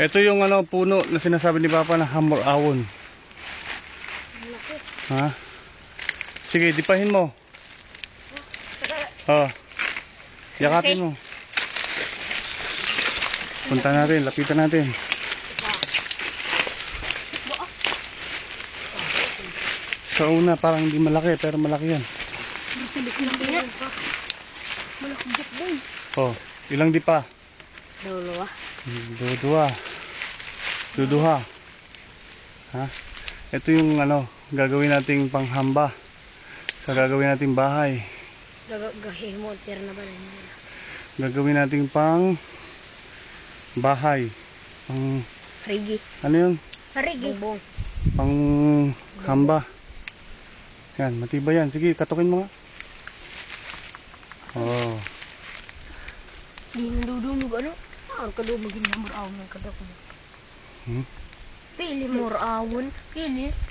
Ito yung ano puno na sinasabi ni Papa na hammer awon. Ha? Sige, dipahin mo. Oh. Yakapin mo. Punta natin, lapitan natin. Sa una, parang hindi malaki, pero malaki yan. Malaki boy. Oh, ilang di pa? Dalawa. Dudua. Duduha. Ha? Ito yung ano, gagawin nating panghamba. Sa gagawin nating bahay. Tira na ba? Gagawin nating pang bahay. Pang, Rigi. ano yun? Rigi. Bong. Pang hamba. Yan, matibay yan. Sige, katukin mo nga. Oh. Di nandudumog ano? Ar kedua begini nomor awun kedua. Hmm? Pilih nomor awun, pilih.